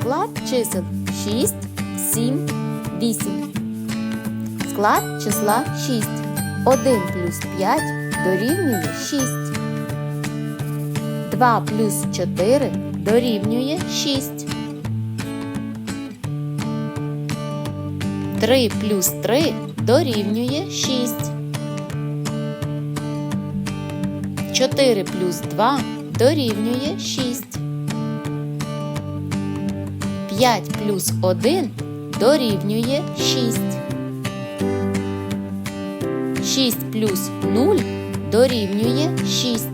Склад чисел 6, 7, 8. Склад числа 6. 1 плюс 5 дорівнює 6. 2 плюс 4 дорівнює 6. 3 плюс 3 дорівнює 6. 4 плюс 2 дорівнює 6. 5 плюс 1 дорівнює 6. 6 плюс 0 дорівнює 6.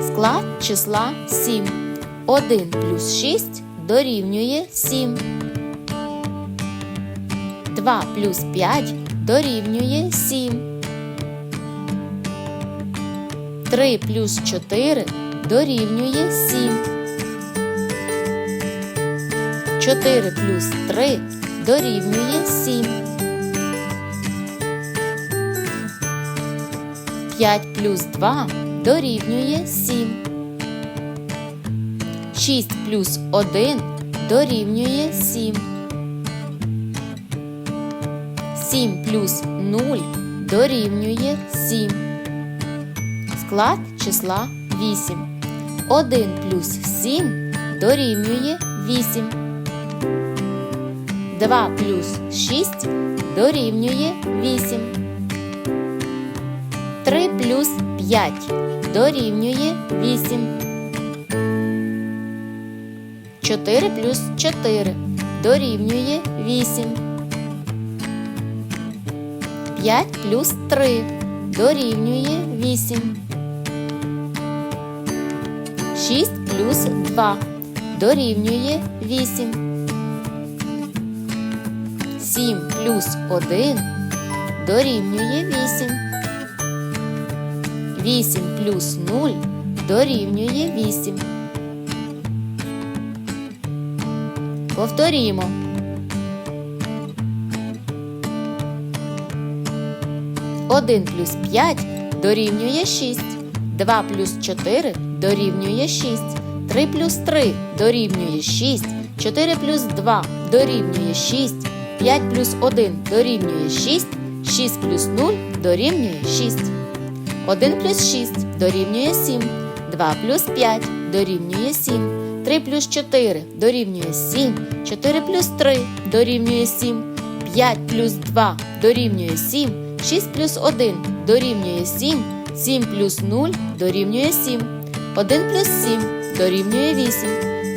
Склад числа 7. 1 плюс 6 дорівнює 7. 2 плюс 5 дорівнює 7. 3 плюс 4 дорівнює 7. 4 плюс 3 дорівнює 7. 5 плюс 2 дорівнює 7. 6 плюс 1 дорівнює 7. 7 плюс 0 дорівнює 7. Склад числа 8. 1 плюс 7 дорівнює 8. 2 плюс 6 дорівнює 8. 3 плюс 5 дорівнює 8. 4 плюс 4 дорівнює 8. 5 плюс 3 дорівнює 8. 6 плюс 2 дорівнює 8. 7 плюс 1 дорівнює 8. 8 плюс 0 дорівнює 8. Повторімо. Один плюс 5 дорівнює 6. 2 плюс 4 дорівнює 6. 3 плюс 3 дорівнює 6. 4 плюс 2 дорівнює 6. 5 плюс 1 дорівнює 6. 6 плюс 0 дорівнює 6. 1 плюс 6 дорівнює 7. 2 плюс 5 дорівнює 7. 3 плюс 4 дорівнює 7. 4 плюс 3 дорівнює 7. 5 плюс 2 дорівнює 7. 6 плюс 1 дорівнює 7. 7 плюс 0 дорівнює 7. 1 плюс 7 дорівнює 8.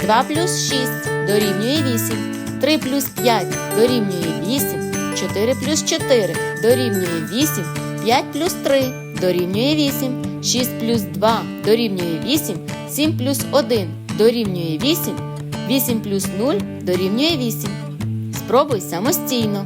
2 плюс 6 дорівнює 8. 3 плюс 5 дорівнює 8. 4 плюс 4 дорівнює 8. 5 плюс 3 дорівнює 8. 6 плюс 2 дорівнює 8. 7 плюс 1 дорівнює 8. 8 плюс 0 дорівнює 8. Спробуй самостійно.